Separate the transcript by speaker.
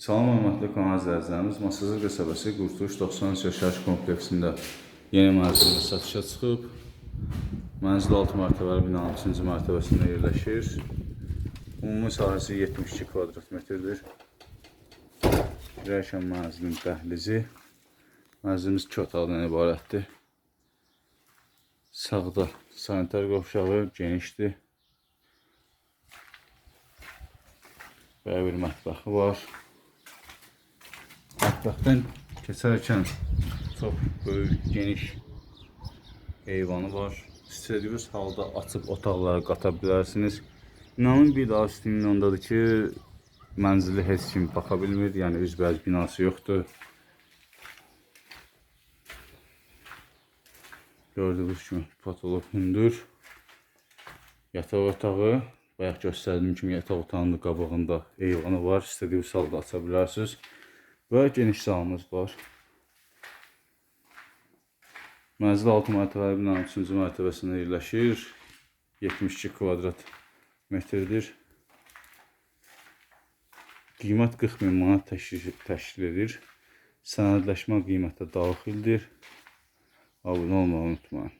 Speaker 1: Salam hörmətli kanal izləyicilərimiz, Masazır qəsəbəsi Qurtuluş 93 yaşayış kompleksində yeni mənzilimiz satışa çıxıb. Mənzil 6 mərtəbəli binanın 3-cü mərtəbəsində yerləşir. Ümumi sahəsi 72 kvadrat metrdir. Girərkən mənzilin dəhlizi. Mənzilimiz 2 otaqdan ibarətdir. Sağda sanitar qovşağı genişdir. Belə bir mətbəxi var. Mətbəxdən keçərkən çox böyük, geniş eyvanı var. İstədiyiniz halda açıb otaqlara qata bilərsiniz. İnanın bir daha üstünün ondadır ki, mənzili heç kim baxa bilmir, yəni üzbəüz binası yoxdur. Gördüyünüz kimi patolog hündür. Yataq otağı, bayaq göstərdiyim kimi yataq otağının qabağında eyvanı var. İstədiyiniz halda aça bilərsiniz. Və geniş salonumuz var. Mənzil 6 mərtəbəli binanın 3-cü mərtəbəsində yerləşir. 72 kvadrat metrdir. Qiymət 40 min manat təşkil, təşkil edir. Sənədləşmə qiymətə daxildir. Abunə olmağı unutmayın.